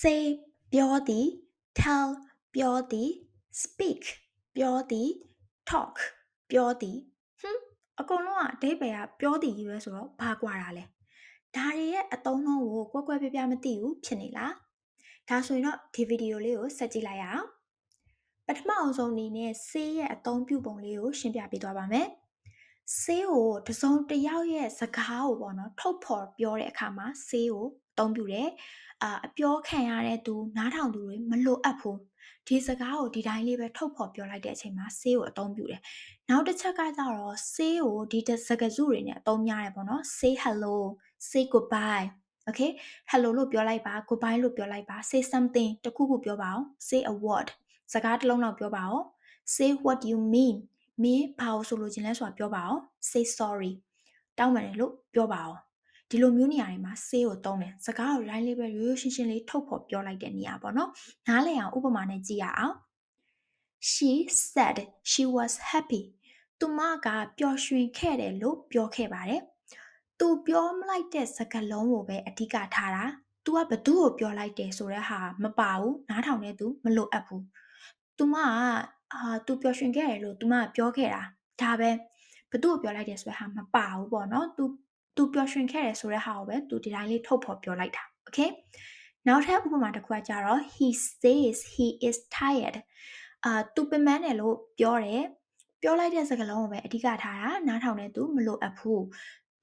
say ပြောသည် tell ပြောသည် speak ပြောသည် talk ပြောသည်ဟွန်းအကုန်လုံးကအဓိပ္ပာယ်ကပြောသည်ကြီးပဲဆိုတော့ဘာကွာတာလဲဒါတွေရဲ့အသုံးနှုန်းကိုကွက်ကွက်ပြပြမသိဘူးဖြစ်နေလားဒါဆိုရင်တော့ဒီဗီဒီယိုလေးကိုဆက်ကြည့်လိုက်ရအောင်ပထမအောင်ဆုံးအနေနဲ့ say ရဲ့အသုံးပြုပုံလေးကိုရှင်းပြပေးသွားပါမယ် ဆေးကိုတစုံတစ်ယောက်ရဲ့စကားကိုပေါ့နော်ထုတ်ဖော်ပြောတဲ့အခါမှာဆေးကိုအသုံးပြုတယ်အာအပြောခံရတဲ့သူနားထောင်သူတွေမလိုအပ်ဘူးဒီစကားကိုဒီတိုင်းလေးပဲထုတ်ဖော်ပြောလိုက်တဲ့အချိန်မှာဆေးကိုအသုံးပြုတယ်နောက်တစ်ချက်ကကြတော့ဆေးကိုဒီစကားစုတွေနဲ့အသုံးများတယ်ပေါ့နော် say hello say goodbye okay hello လို့ပြောလိုက်ပါ goodbye လို့ပြောလိုက်ပါ say something တခုခုပြောပါအောင် say a word စကားတစ်လုံးလောက်ပြောပါအောင် say what you mean မင်းဘာလို့ဆိုလို့ခြင်းလဲဆိုတာပြောပါအောင် say sorry တောင်းပန်တယ်လို့ပြောပါအောင်ဒီလိုမျိုးနေရာတွေမှာ say ကိုသုံးတယ်စကားကို line လေးပဲရိုးရိုးရှင်းရှင်းလေးထုတ်ဖော်ပြောလိုက်တဲ့နေရာပေါ့နော်နားလည်အောင်ဥပမာနဲ့ကြည့်ရအောင် she said she was happy သူမကပျော်ရွှင်ခဲ့တယ်လို့ပြောခဲ့ပါတယ်သူပြောမလိုက်တဲ့စကားလုံးကိုပဲအဓိကထားတာ तू ကဘသူ့ကိုပြောလိုက်တယ်ဆိုတဲ့ဟာမပါဘူးနားထောင်နေသူမလိုအပ်ဘူး तू မက အာသူပျော်ရွှင်ခဲ့တယ်လို့သူမကပြောခဲ့တာဒါပဲဘသူ့ကိုပြောလိုက်တယ်ဆိုတဲ့ဟာမပါဘူးပေါ့နော်သူသူပျော်ရွှင်ခဲ့တယ်ဆိုတဲ့ဟာကိုပဲသူဒီတိုင်းလေးထုတ်ဖော်ပြောလိုက်တာ okay နောက်ထပ်ဥပမာတစ်ခုကကြတော့ he says he is tired အာသူပင်ပန်းတယ်လို့ပြောတယ်ပြောလိုက်တဲ့စကားလုံးကိုပဲအဓိကထားတာနားထောင်တဲ့သူမလို့အပ်ဘူး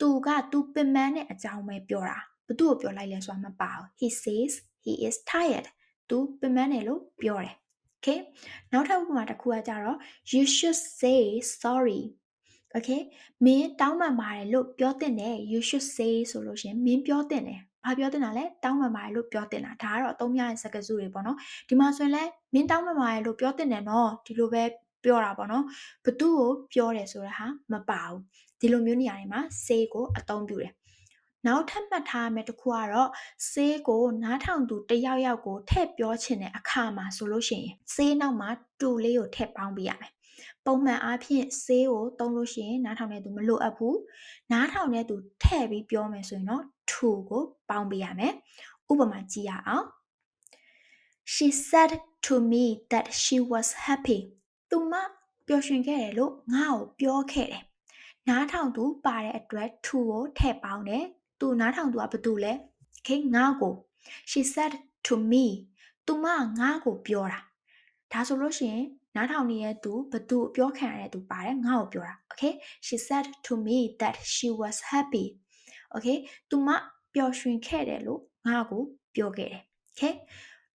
သူကသူပင်ပန်းတဲ့အကြောင်းပဲပြောတာဘသူ့ကိုပြောလိုက်လဲဆိုတာမပါဘူး he says he is tired သူပင်ပန်းတယ်လို့ပြောတယ် okay နောက်ထပ်ဥပမာတစ်ခုကကြတော့ you should say sorry okay မင်းတောင်းပန်ပါတယ်လို့ပြောတင်တယ် you should say ဆိုလို့ရှင်မင်းပြောတင်တယ်ဘာပြောတင်တာလဲတောင်းပန်ပါတယ်လို့ပြောတင်တာဒါကတော့အသုံးများတဲ့စကားစုတွေပေါ့နော်ဒီမှာဆိုရင်လဲမင်းတောင်းပန်ပါတယ်လို့ပြောတင်တယ်နော်ဒီလိုပဲပြောတာပေါ့နော်ဘသူ့ကိုပြောတယ်ဆိုတာဟာမပါဘူးဒီလိုမျိုးနေရာတွေမှာ say ကိုအသုံးပြုတယ် နောက်ထပ်မှတ်ထားရမယ့်တစ်ခုကတော့ဆေးကိုနားထောင်သူတယောက်ယောက်ကိုထည့်ပြောချင်တဲ့အခါမှာဆိုလို့ရှိရင်ဆေးနောက်မှာတူလေးကိုထည့်ပေါင်းပေးရမယ်။ပုံမှန်အားဖြင့်ဆေးကိုသုံးလို့ရှိရင်နားထောင်တဲ့သူမလိုအပ်ဘူး။နားထောင်တဲ့သူထည့်ပြီးပြောမယ်ဆိုရင်တော့ to ကိုပေါင်းပေးရမယ်။ဥပမာကြည့်ရအောင်။ She said to me that she was happy. သူမပျော်ရွှင်ခဲ့တယ်လို့ငါ့ကိုပြောခဲ့တယ်။နားထောင်သူပါတဲ့အတွက် to ကိုထည့်ပေါင်းတယ် သူနားထောင်သူကဘာတူလဲ okay ငါ့ကို she said to me သူမငါ့ကိုပြောတာဒါဆိုလို့ရှိရင်နားထောင်နေတဲ့သူဘသူပြောခံရတဲ့သူပါတယ်ငါ့ကိုပြောတာ okay she said to me that she was happy okay သူမပျော်ရွှင်ခဲ့တယ်လို့ငါ့ကိုပြောခဲ့တယ် okay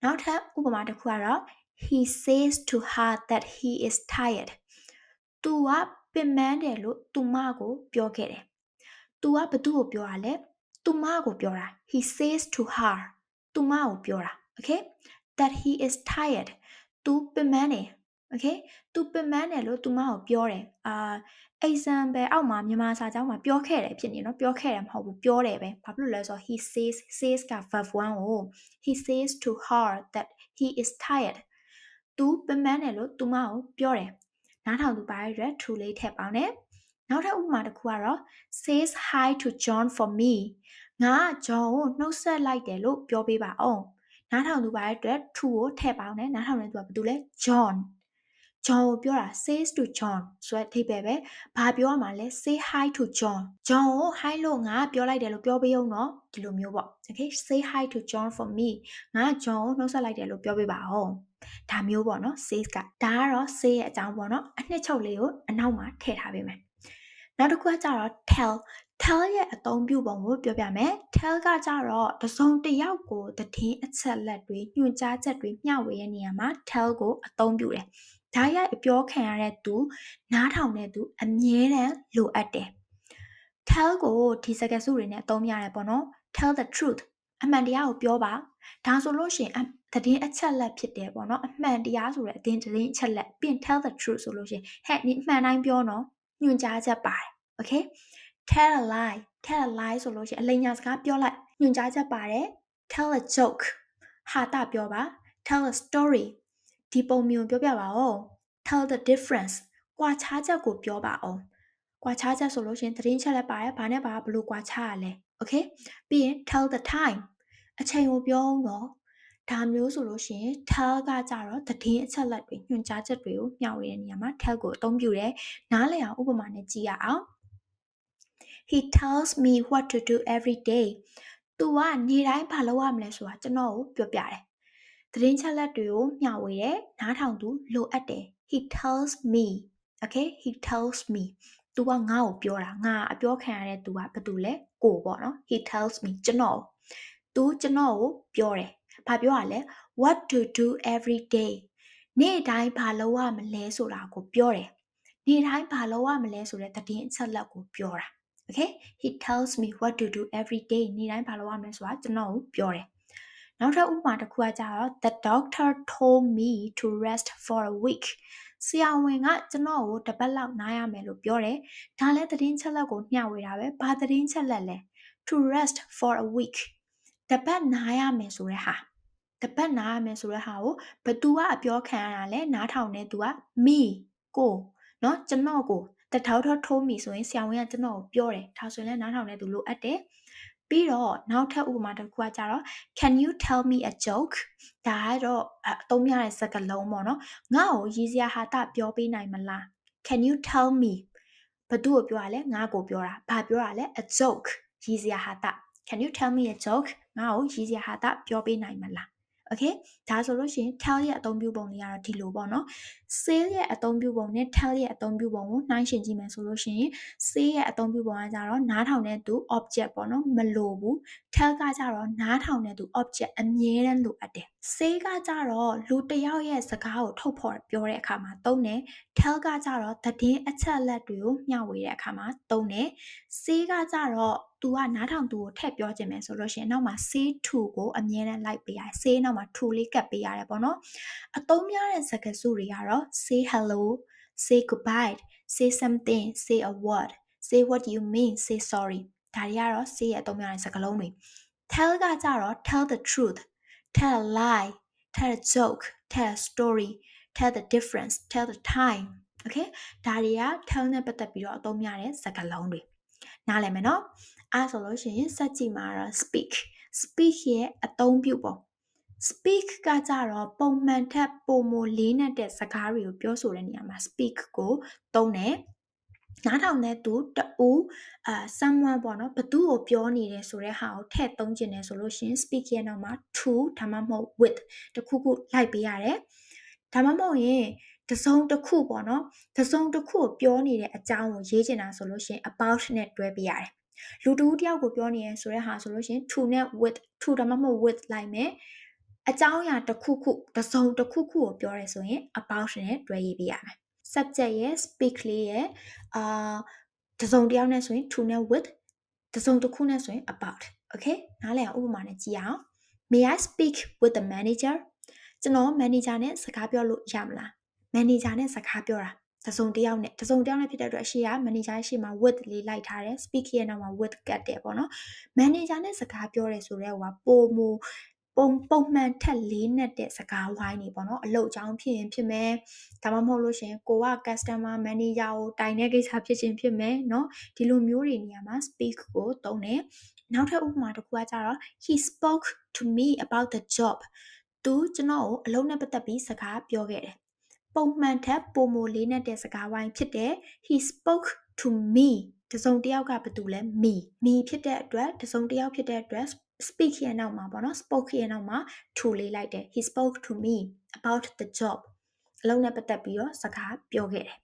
နောက်ထပ်ဥပမာတစ်ခုကတော့ he says to her that he is tired သူကပင်ပန်းတယ်လို့သူမကိုပြောခဲ့တယ်။ तू ကဘသူ့ကိုပြောတာလဲ သူမကိုပြောတာ he says to her သူမကိုပြောတာ okay that he is tired သူပင်ပန်းတယ် okay သူပင်ပန်းတယ်လို့သူမကိုပြောတယ်အာ example အောက်မှာမြန်မာစာကြောင်းမှာပြောခဲ့တယ်ဖြစ်နေနော်ပြောခဲ့တယ်မဟုတ်ဘူးပြောတယ်ပဲဘာဖြစ်လို့လဲဆိုတော့ he says says က verb 1ကို he says to her that he is tired သူပင်ပန်းတယ်လို့သူမကိုပြောတယ်နားထောင်သူပါရတဲ့ to လေးထည့်ပေါင်းတယ် နောက်ထပ်ဥပမာတစ်ခုကတော့ says hi to John for me ငါ John ကိုနှုတ်ဆက်လိုက်တယ်လို့ပြောပေးပါအောင်နားထောင်သူပါတဲ့အတွက် to ကိုထည့်ပေါင်းတယ်နားထောင်တဲ့သူကဘာတူလဲ John John ကိုပြောတာ says to John ဆိုတဲ့အထိပ္ပယ်ပဲဘာပြောရမှာလဲ say hi to John John ကို hi လို့ငါပြောလိုက်တယ်လို့ပြောပေးအောင်နော်ဒီလိုမျိုးပေါ့ okay say hi to John for me ငါ John ကိုနှုတ်ဆက်လိုက်တယ်လို့ပြောပေးပါအောင်ဒါမျိုးပေါ့နော် says ကဒါကတော့ say ရဲ့အကြောင်းပေါ့နော်အနှစ်ချုပ်လေးကိုအနောက်မှာထည့်ထားပေးမယ် နောက်တစ်ခုကကြတော့ tell tell ရဲ့အသုံးပြုပုံကိုပြောပြမယ် tell ကကြတော့တစုံတစ်ယောက်ကိုသတင်းအချက်လက်တွေညွှန်ကြားချက်တွေမျှဝေတဲ့နေရာမှာ tell ကိုအသုံးပြုတယ်ဓာတ်ရိုက်အပြောခံရတဲ့သူနားထောင်တဲ့သူအမြဲတမ်းလိုအပ်တယ် tell ကိုဒီစကားစုတွေနဲ့အသုံးရတယ်ပေါ့နော် tell the truth အမှန်တရားကိုပြောပါဒါဆိုလို့ရှိရင်သတင်းအချက်လက်ဖြစ်တယ်ပေါ့နော်အမှန်တရားဆိုတဲ့အတင်းသတင်းအချက်လက်ပြင် tell the truth ဆိုလို့ရှိရင်ဟဲ့ဒီအမှန်တိုင်းပြောနော်ညွှန်ကြားချက်ပါတယ် okay tell a lie tell a lie ဆိုလို့ရှိရင်အလိမ်ညာစကားပြောလိုက်ညွှန်ကြားချက်ပါတယ် tell a joke ဟာတာပြောပါ tell a story ဒီပုံမျိုးပြောပြပါဦး tell the difference ကွာခြားချက်ကိုပြောပါအောင်ကွာခြားချက်ဆိုလို့ရှိရင်သတင်းချက်လက်ပါတယ်ဘာနဲ့ဘာဘလို့ကွာခြားရလဲ okay ပြီးရင် tell the time အချိန်ကိုပြောအောင်တော့ဒါမျိုးဆိုလို့ရှိရင် tell ကကြတော့သတင်းအချက်အလက်တွေညွှန်ကြားချက်တွေကိုမျှဝေတဲ့နေရာမှာ tell ကိုအသုံးပြုတယ်နားလည်အောင်ဥပမာနဲ့ကြည့်ရအောင် He tells me what to do every day သူကနေတိုင်းဘာလုပ်ရမလဲဆိုတာကျွန်တော်ကိုပြောပြတယ်သတင်းချက်လက်တွေကိုမျှဝေတယ်နားထောင်သူလိုအပ်တယ် He tells me okay he tells me သူကငါ့ကိုပြောတာငါအပြောခံရတဲ့သူကဘာတူလဲကိုပေါ့နော် he tells me ကျွန်တော်သူကျွန်တော်ကိုပြောတယ်ဘာပြောရလဲ what to do every day နေ့တိုင်းဘာလုပ်ရမလဲဆိုတာကိုပြောတယ်နေ့တိုင်းဘာလုပ်ရမလဲဆိုတဲ့သတင်းအချက်လက်ကိုပြောတာ okay he tells me what to do every day နေ့တိုင်းဘာလုပ်ရမလဲဆိုတာကျွန်တော်ကိုပြောတယ်နောက်ထပ်ဥပမာတစ်ခုကကြတော့ the doctor told me to rest for a week ဆရာဝန်ကကျွန်တော်ကိုတစ်ပတ်လောက်နားရမယ်လို့ပြောတယ်ဒါလည်းသတင်းချက်လက်ကိုမျှဝေတာပဲဘာသတင်းချက်လက်လဲ to rest for a week တစ်ပတ်နားရမယ်ဆိုတဲ့ဟာတစ်ပတ်နားရမယ်ဆိုတဲ့ဟာကိုဘသူကအပြောခံရတာလဲနားထောင်နေသူက me ကိုเนาะကျွန်တော်ကို တထောက်ထောက်ထိုးမိဆိုရင်ဆရာဝန်ကကျွန်တော်ကိုပြောတယ်ဒါဆိုရင်လည်းနားထောင်နေသူလိုအပ်တယ်ပြီးတော့နောက်ထပ်ဥပမာတစ်ခုကကြတော့ can you tell me a joke ဒါကတော့အသုံးရတဲ့စကားလုံးပေါ့နော်ငါ့ကိုရည်စရာဟာတပြောပေးနိုင်မလား can you tell me ဘသူ့ကိုပြောရလဲငါ့ကိုပြောတာဘာပြောရလဲ a joke ရည်စရာဟာတ can you tell me a joke ငါ့ကိုရည်စရာဟာတပြောပေးနိုင်မလား okay ဒါဆိုလို့ရှိရင် tell ရဲ့အသုံးပြုပုံတွေကတော့ဒီလိုပေါ့နော် say ရဲ့အသုံးပြုပုံနဲ့ tell ရဲ့အသုံးပြုပုံကိုနှိုင်းယှဉ်ကြည့်မယ်ဆိုလို့ရှိရင် say ရဲ့အသုံးပြုပုံကကြတော့နားထောင်တဲ့သူ object ပေါ့နော်မလိုဘူး tell ကကြတော့နားထောင်တဲ့သူ object အမြဲတမ်းလိုအပ်တယ် say ကကြတော့လူတစ်ယောက်ရဲ့စကားကိုထုတ်ဖော်ပြောတဲ့အခါမှာသုံးတယ် tell ကကြတော့သတင်းအချက်အလက်တွေကိုမျှဝေတဲ့အခါမှာသုံးတယ် say ကကြတော့ तू ကနားထောင်သူကိုထည့်ပြောခြင်းမယ်ဆိုလို့ရှိရင်နောက်မှာ say to ကိုအမြဲတမ်းလိုက်ပေးရတယ် say နောက်မှာ to လေးကပ်ပေးရတယ်ပေါ့နော်အသုံးများတဲ့စကားစုတွေကတော့ say hello say goodbye say something say a word say what you mean say sorry ဒါတွေကတော့ say ရဲ့အသုံးများတဲ့စကားလုံးတွေ tell ကကြတော့ tell the truth tell a lie tell a joke tell a story tell the difference tell the time okay ဒါတွေက tell နဲ့ပတ်သက်ပြီးတော့အသုံးများတဲ့စကားလုံးတွေနားလည်မယ်နော် အဲဆိုလို့ရှိရင်စက်ကြည့်မှာတော့ speak speak ရဲ့အသုံးပြုပုံ speak ကကြတော့ပုံမှန်ထက်ပုံမလေးနဲ့တဲ့စကားတွေကိုပြောဆိုတဲ့နေရာမှာ speak ကိုသုံးတယ်နားထောင်တဲ့သူတူအာ someone ပေါ့နော်ဘသူ့ကိုပြောနေတယ်ဆိုတဲ့ဟာကိုထည့်သုံးခြင်းတယ်ဆိုလို့ရှိရင် speak ရဲ့နောက်မှာ to ဒါမှမဟုတ် with တခုခုလိုက်ပေးရတယ်ဒါမှမဟုတ်ရင်တစုံတစ်ခုပေါ့နော်တစုံတစ်ခုကိုပြောနေတဲ့အကြောင်းကိုရေးချင်တာဆိုလို့ရှိရင် about နဲ့တွဲပေးရတယ် လူတူတယောက်ကိုပြောနေရဆိုတဲ့ဟာဆိုလို့ရှိရင် to နဲ့ with to ဒါမှမဟုတ် with လိုက်မယ်အကြောင်းအရာတစ်ခုခုတစုံတစ်ခုခုကိုပြောရဲဆိုရင် about နဲ့တွဲရေးပေးရမယ် subject ရဲ့ speak လေးရဲ့အာတစုံတစ်ယောက်နဲ့ဆိုရင် to နဲ့ with တစုံတစ်ခုနဲ့ဆိုရင် about okay နားလည်အောင်ဥပမာနဲ့ကြည့်အောင် may i speak with the manager ကျွန်တော် manager နဲ့စကားပြောလို့ရမလား manager နဲ့စကားပြောတာ တစုံတစ်ယောက်နဲ့တစုံတစ်ယောက်နဲ့ဖြစ်တဲ့အတွက်အရှိက manager ရဲ့ရှေ့မှာ with လေးလိုက်ထားတယ် speak ရဲ့နောက်မှာ with ကတ်တယ်ပေါ့နော် manager နဲ့စကားပြောရဲဆိုတော့ဟိုကပုံမူပုံပုံမှန်ထက်လေးနဲ့တဲ့စကားဝိုင်းနေပေါ့နော်အလုပ်အကြောင်းဖြစ်ရင်ဖြစ်မယ်ဒါမှမဟုတ်လို့ရှင်ကိုက customer manager ကိုတိုင်တဲ့ကိစ္စဖြစ်ခြင်းဖြစ်မယ်เนาะဒီလိုမျိုးတွေနေရာမှာ speak ကိုသုံးတယ်နောက်ထပ်ဥပမာတစ်ခုကကြတော့ he spoke to me about the job သူကျွန်တော်ကိုအလုပ်နဲ့ပတ်သက်ပြီးစကားပြောခဲ့တယ် ပုံမှန်ထက်ပုံမိုလေးနဲ့တဲ့စကားဝိုင်းဖြစ်တယ် he spoke to me တစုံတစ်ယောက်ကဘာတူလဲ me me ဖြစ်တဲ့အတွက်တစုံတစ်ယောက်ဖြစ်တဲ့အတွက် speak ရဲ့နောက်မှာပေါ့နော် spoke ရဲ့နောက်မှာ to လေးလိုက်တယ် he spoke to me about the job အလုံးနဲ့ပတ်သက်ပြီးတော့စကားပြောခဲ့တယ်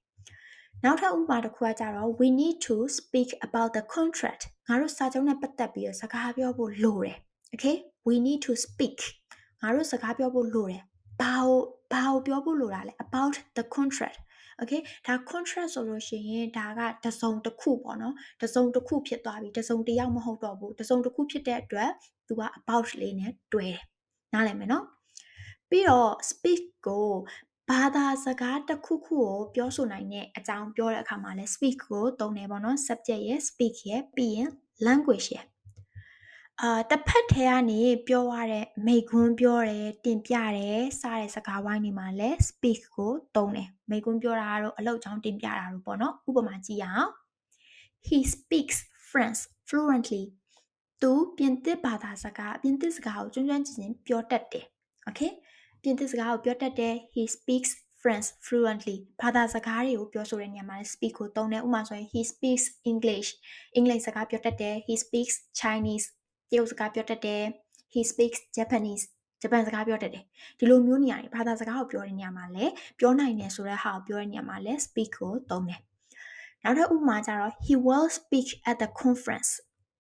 နောက်ထပ်ဥပမာတစ်ခုကကြတော့ we need to speak about the contract ငါတို့စာချုပ်နဲ့ပတ်သက်ပြီးတော့စကားပြောဖို့လိုတယ် okay we need to speak ငါတို့စကားပြောဖို့လိုတယ်ဘာကို ဘာကိုပြောဖို့လိုတာလဲ about the contract okay ဒါ contract ဆိုလို့ရှိရင်ဒါကတစုံတစ်ခုပေါ့နော်တစုံတစ်ခုဖြစ်သွားပြီတစုံတစ်ယောက်မဟုတ်တော့ဘူးတစုံတစ်ခုဖြစ်တဲ့အတွက်သူက about လေးနဲ့တွဲတယ်နားလည်မယ်နော်ပြီးတော့ speak ကိုဘာသာစကားတစ်ခုခုကိုပြောဆိုနိုင်တဲ့အကြောင်းပြောတဲ့အခါမှာလဲ speak ကိုသုံးတယ်ပေါ့နော် subject ရဲ့ speak ရဲ့ပြီးရင် language ရဲ့ အာတစ်ဖက်ထဲကနေပြောရတဲ့မိကွန်းပြောတယ်တင်ပြတယ်စတဲ့စကားဝိုင်းတွေမှာလဲ speak ကိုသုံးတယ်မိကွန်းပြောတာကတော့အလောက်ချောင်းတင်ပြတာလို့ပေါ့နော်ဥပမာကြည့်ရအောင် he speaks French fluently သူပြင်သစ်ဘာသာစကားပြင်သစ်စကားကိုကျွမ်းကျွမ်းကျင်ကျင်ပြောတတ်တယ် okay ပြင်သစ်စကားကိုပြောတတ်တယ် he speaks French fluently ဘာသာစကားတွေကိုပြောဆိုတဲ့နေရာမှာ speak ကိုသုံးတယ်ဥပမာဆိုရင် he speaks English အင်္ဂလိပ်စကားပြောတတ်တယ် he speaks Chinese တရုတ်စကားပြောတတ်တယ် he speaks Japanese ဂျပန်စကားပြောတတ်တယ်ဒီလိုမျိုးနေရာတွေဘာသာစကားကိုပြောတဲ့နေရာမှာလည်းပြောနိုင်တယ်ဆိုတဲ့ဟာကိုပြောတဲ့နေရာမှာလည်း speak ကိုသုံးတယ်နောက်ထပ်ဥပမာကျတော့ he will speak at the conference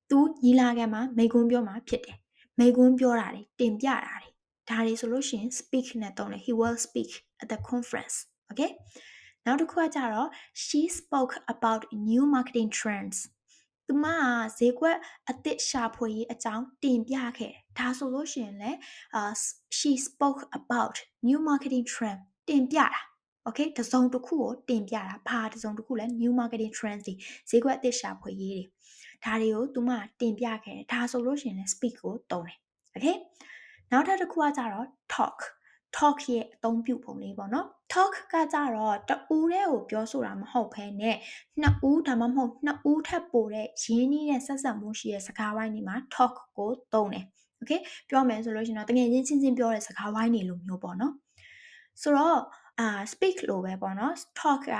သူညီလာခံမှာမိန့်ခွန်းပြောမှာဖြစ်တယ်မိန့်ခွန်းပြောတာတွေတင်ပြတာတွေဒါတွေဆိုလို့ရှိရင် speak နဲ့သုံးတယ် he will speak at the conference okay နောက်တစ်ခုကကြတော့ she spoke about new marketing trends သူမကဈေးကွက်အသစ်ရှာဖွေရေးအကြောင်းတင်ပြခဲ့ဒါဆိုလို့ရှိရင်လည်းအာ she spoke about new marketing trend တင်ပြတာ okay တစုံတစ်ခုကိုတင်ပြတာဘာတစုံတစ်ခုလဲ new marketing trends တွေဈေးကွက်အသစ်ရှာဖွေရေးတွေဒါတွေကိုသူမတင်ပြခဲ့တယ်ဒါဆိုလို့ရှိရင်လည်း speak ကိုသုံးတယ် okay နောက်ထပ်တစ်ခုကကြတော့ talk talk ရဲ့အသုံးပြုပုံလေးပေါ့နော် talk ကကြတော့တဦးတည်းကိုပြောဆိုတာမဟုတ်ဘဲနဲ့နှစ်ဦးဒါမှမဟုတ်နှစ်ဦးထပ်ပိုတဲ့ရင်းနှီးတဲ့ဆက်ဆက်မှုရှိတဲ့စကားဝိုင်းတွေမှာ talk ကိုသုံးတယ် okay ပြောမယ်ဆိုလို့ရှိရင်တော့တကယ်ချင်းချင်းချင်းပြောတဲ့စကားဝိုင်းတွေလိုမျိုးပေါ့နော်ဆိုတော့ အာ speak လို့ပဲပေါ့နော် talk က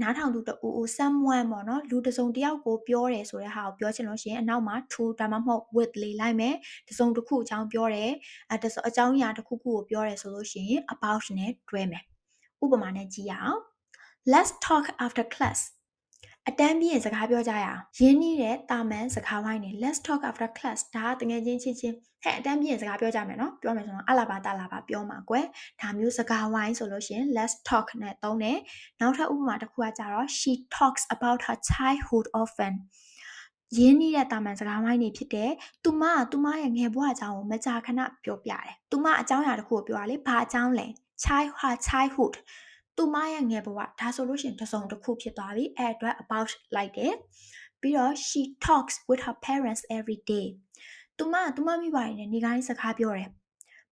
နားထောင်သူတူဦး someone ပေါ့နော်လူတစ်စုံတစ်ယောက်ကိုပြောတယ်ဆိုတဲ့ဟာကိုပြောချင်လို့ရှိရင်အနောက်မှာ to ဒါမှမဟုတ် with လေးလိုက်မယ်တစ်စုံတစ်ခုအကြောင်းပြောတယ်အဲတစ်စုံအကြောင်းအရာတစ်ခုခုကိုပြောတယ်ဆိုလို့ရှိရင် about နဲ့တွဲမယ်ဥပမာနဲ့ကြည့်ရအောင် let's talk after class အတန်းပြည့်စကားပြောကြရအောင်ရင်းနှီးတဲ့တာမန်စကားဝိုင်းနေ let's talk after class ဒါကတကယ်ချင်းချင်းချင်းဟဲ့အတန်းပြည့်စကားပြောကြမယ်နော်ပြောမယ်ဆိုတော့အလာပါတာလာပါပြောမှာကွယ်ဒါမျိုးစကားဝိုင်းဆိုလို့ရှိရင် let's talk နဲ့သုံးတယ်နောက်ထပ်ဥပမာတစ်ခုကကြတော့ she talks about her childhood often ရင်းနှီးတဲ့တာမန်စကားဝိုင်းနေဖြစ်တဲ့သူမကသူမရဲ့ငယ်ဘဝအကြောင်းကိုမကြာခဏပြောပြတယ်သူမအကြောင်းအရာတစ်ခုကိုပြောရလေဘာအကြောင်းလဲ child her childhood သူမရဲ့ငယ်ဘဝဒါဆိုလို့ရှိရင်တစ်စုံတစ်ခုဖြစ်သွားပြီအဲ့အတွက် about လိုက်တယ်ပြီးတော့ she talks with her parents every day သူမသူမမိဘတွေနဲ့နေကိုင်းစကားပြောတယ်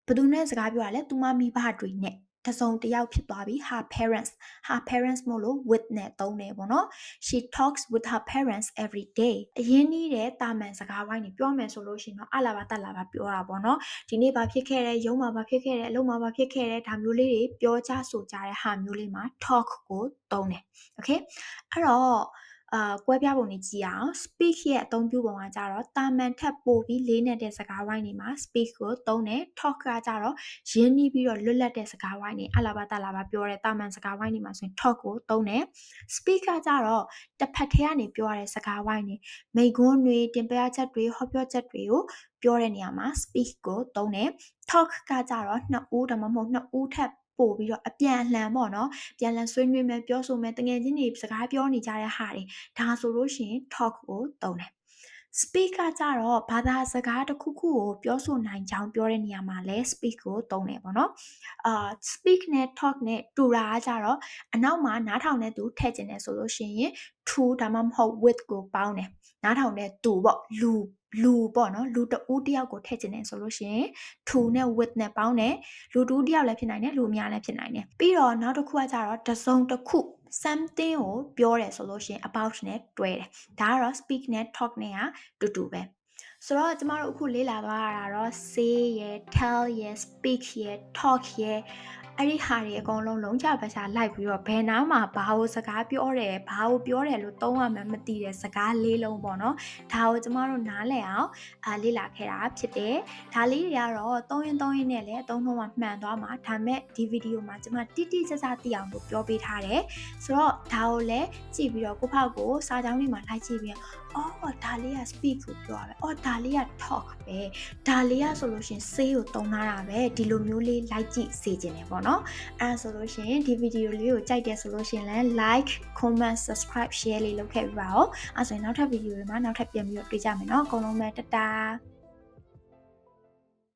ဘယ်သူနဲ့စကားပြောရလဲသူမမိဘတွေနဲ့ တစုံတယောက်ဖြစ်သွားပြီ her parents her parents မို့လို့ with နဲ့သုံးတယ်ပေါ့နော် she talks with her parents every day အရင်နီးတဲ့တာမန်စကားဝိုင်းနေပြောမယ်ဆိုလို့ရှိရင်တော့အလာပါတက်လာပါပြောတာပေါ့နော်ဒီနေ့ဘာဖြစ်ခဲ့တယ်ရုံးမှာဘာဖြစ်ခဲ့တယ်အလုပ်မှာဘာဖြစ်ခဲ့တယ်ဒါမျိုးလေးတွေပြောကြဆိုကြတဲ့ဟာမျိုးလေးမှာ talk ကိုသုံးတယ် okay အဲ့တော့ အာကွဲပြားပုံတွေကြည့်အောင် speak ရဲ့အသုံးပြုပုံကကြတော့တာမန်ထက်ပိုပြီးလေးနေတဲ့စကားဝိုင်းတွေမှာ speak ကိုသုံးတယ် talk ကကြတော့ရင်းနှီးပြီးတော့လွတ်လပ်တဲ့စကားဝိုင်းတွေအလာဘာတလာဘာပြောတဲ့တာမန်စကားဝိုင်းတွေမှာဆိုရင် talk ကိုသုံးတယ် speak ကကြတော့တစ်ဖက်ထဲကနေပြောရတဲ့စကားဝိုင်းတွေမိကွန်းတွေတင်ပြချက်တွေဟောပြောချက်တွေကိုပြောတဲ့နေရာမှာ speak ကိုသုံးတယ် talk ကကြတော့နှစ်ဦးဒါမှမဟုတ်နှစ်ဦးထက် ပို့ပြီးတော့အပြန်အလှန်ပေါ့နော်ပြန်လှန်ဆွေးနွေးမယ်ပြောဆိုမယ်တကယ်ချင်းတွေစကားပြောနေကြတဲ့ဟာတွေဒါဆိုလို့ရှိရင် talk ကိုသုံးတယ် speak ကကြတော့ဘာသာစကားတစ်ခုခုကိုပြောဆိုနိုင်ကြောင်းပြောတဲ့နေရာမှာလဲ speak ကိုသုံးတယ်ပေါ့နော်အာ speak နဲ့ talk နဲ့တူတာကကြတော့အနောက်မှာနားထောင်တဲ့သူထည့်ကျင်တယ်ဆိုလို့ရှိရင် to ဒါမှမဟုတ် with ကိုပေါင်းတယ်နားထောင်တဲ့သူပေါ့လူ လူပေါ့နော်လူတဦးတယောက်ကိုထည့်ကျင်တယ်ဆိုလို့ရှိရင် to နဲ့ with နဲ့ပေါင်းတယ်လူတူတယောက်လည်းဖြစ်နိုင်တယ်လူအများလည်းဖြစ်နိုင်တယ်ပြီးတော့နောက်တစ်ခုကကြတော့တစုံတစ်ခု something ကိုပြောတယ်ဆိုလို့ရှိရင် about နဲ့တွဲတယ်ဒါကတော့ speak နဲ့ talk နဲ့ကတူတူပဲဆိုတော့ကျမတို့အခုလေ့လာသွားရတာတော့ say ရယ် tell ရယ် speak ရယ် talk ရယ် အဲ့ဒီဟာတွေအကုန်လုံးလုံးချပါချာလိုက်ပြီးတော့ဘယ်နားမှာဘာကိုစကားပြောတယ်ဘာကိုပြောတယ်လို့သုံးရမှမသိတဲ့စကားလေးလုံးပေါ့နော်ဒါကိုကျမတို့နားလည်အောင်အာလေ့လာခဲ့တာဖြစ်တယ်ဒါလေးတွေကတော့သုံးရင်သုံးရင်နဲ့လည်းအသုံးနှုန်းမှာမှန်သွားမှာဒါမဲ့ဒီဗီဒီယိုမှာကျမတိတိကျကျသိအောင်လို့ပြောပေးထားတယ်ဆိုတော့ဒါကိုလည်းကြည့်ပြီးတော့ကိုဖောက်ကိုစာကြောင်းလေးမှာလိုက်ကြည့်ပြီးအော်ဒါလေးက speak ကိုပြောရပဲအော်ဒါလေးက talk ပဲဒါလေးကဆိုလို့ရှင် say ကိုသုံးထားတာပဲဒီလိုမျိုးလေးလိုက်ကြည့်စေခြင်းတယ်ပေါ့နော်အဲ့ဒါဆိုလို့ရှင်ဒီဗီဒီယိုလေးကိုကြိုက်တယ်ဆိုလို့ရှင်လည်း like comment subscribe share လေးလုပ်ခဲ့ပြပါဦးအဲ့ဆိုရင်နောက်ထပ်ဗီဒီယိုတွေမှာနောက်ထပ်ပြန်ပြီးတော့တွေ့ကြမယ်နော်အကုန်လုံးပဲတတား